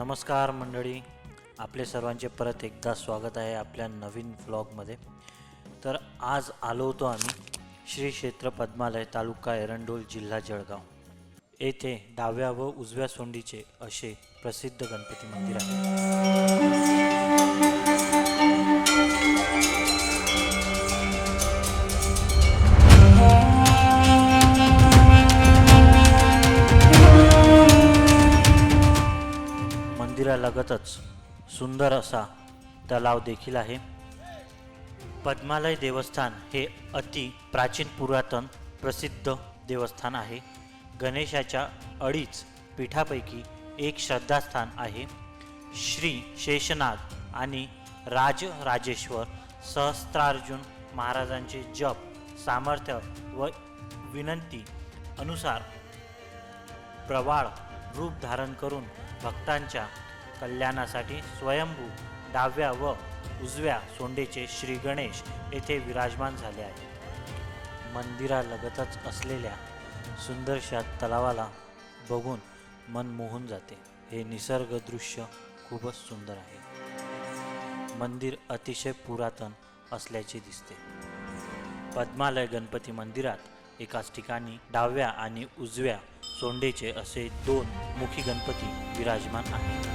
नमस्कार मंडळी आपले सर्वांचे परत एकदा स्वागत आहे आपल्या नवीन व्लॉगमध्ये तर आज आलो होतो आम्ही श्री क्षेत्र पद्मालय तालुका एरंडोल जिल्हा जळगाव. येथे डाव्या व उजव्या सोंडीचे असे प्रसिद्ध गणपती मंदिर आहे. मंदिरालगतच सुंदर असा तलाव देखील आहे. पद्मालय देवस्थान हे अति प्राचीन पुरातन प्रसिद्ध देवस्थान आहे. गणेशाच्या अडीच पीठापैकी एक श्रद्धास्थान आहे. श्री शेषनाग आणि राजराजेश्वर सहस्त्रार्जुन महाराजांचे जप सामर्थ्य व विनंती अनुसार प्रवाळ रूप धारण करून भक्तांच्या कल्याणासाठी स्वयंभू डाव्या व उजव्या सोंडेचे श्री गणेश येथे विराजमान झाले आहे मंदिरालगतच असलेल्या सुंदरशा तलावाला बघून मन मोहून जाते. हे निसर्ग दृश्य खूपच सुंदर आहे. मंदिर अतिशय पुरातन असल्याचे दिसते. पद्मालय गणपती मंदिरात एकाच ठिकाणी डाव्या आणि उजव्या सोंडेचे असे दोन मुखी गणपती विराजमान आहेत.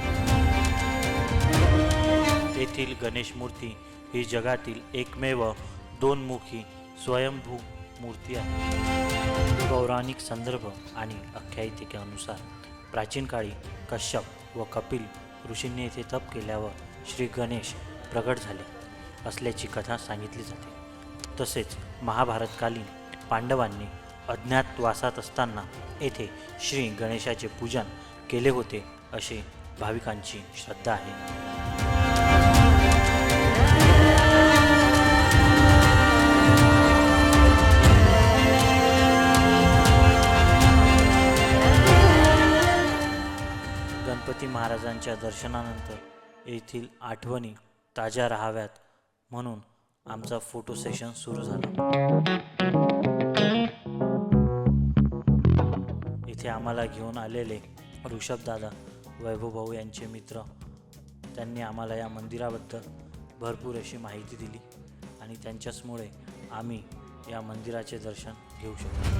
येथील गणेश मूर्ती ही जगातील एकमेव दोन मुखी स्वयंभू मूर्ती आहे. पौराणिक संदर्भ आणि आख्यायिकेनुसार प्राचीन काळी कश्यप व कपिल ऋषींनी येथे तप केल्यावर श्री गणेश प्रगट झाले असल्याची कथा सांगितली जाते. तसेच महाभारतकालीन पांडवांनी अज्ञातवासात असताना येथे श्री गणेशाचे पूजन केले होते अशी भाविकांची श्रद्धा आहे. गणपती महाराजांच्या दर्शनानंतर येथील आठवणी ताज्या राहाव्यात म्हणून आमचा फोटो सेशन सुरू झाला. इथे आम्हाला घेऊन आलेले ऋषभदादा वैभव भाऊ यांचे मित्र. त्यांनी आम्हाला या मंदिराबद्दल भरपूर अशी माहिती दिली आणि त्यांच्याचमुळे आम्ही या मंदिराचे दर्शन घेऊ शकतो.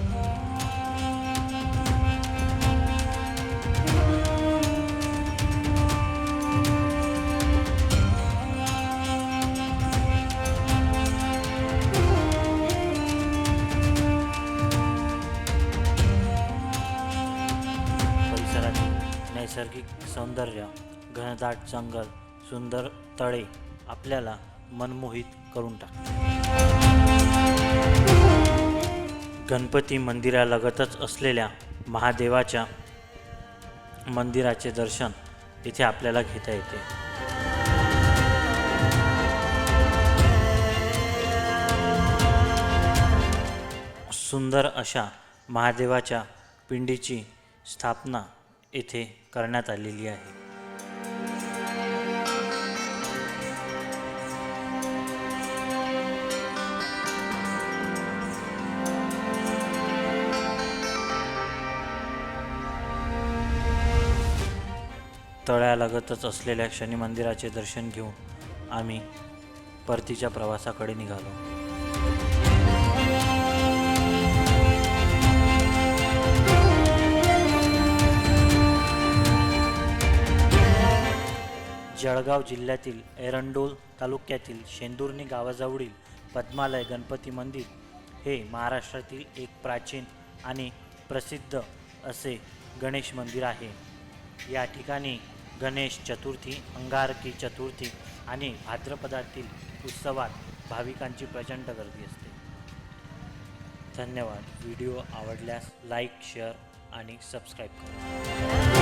नैसर्गिक सौंदर्य घनदाट जंगल सुंदर तळे आपल्याला मनमोहित करून टाकते. गणपती मंदिरालगतच असलेल्या महादेवाच्या मंदिराचे दर्शन इथे आपल्याला घेता येते. सुंदर अशा महादेवाच्या पिंडीची स्थापना येथे करण्यात आलेली आहे. तळ्यालगतच असलेल्या शनी मंदिराचे दर्शन घेऊन आम्ही परतीच्या प्रवासाकडे निघालो. जळगाव जिल्ह्यातील एरंडोल तालुक्यातील शेंदुर्णी गावाजवळील पद्मालय गणपती मंदिर हे महाराष्ट्रातील एक प्राचीन आणि प्रसिद्ध असे गणेश मंदिर आहे. या ठिकाणी गणेश चतुर्थी अंगारकी चतुर्थी आणि भाद्रपदातील उत्सवात भाविकांची प्रचंड गर्दी असते. धन्यवाद. व्हिडिओ आवडल्यास लाईक शेअर आणि सबस्क्राईब करा.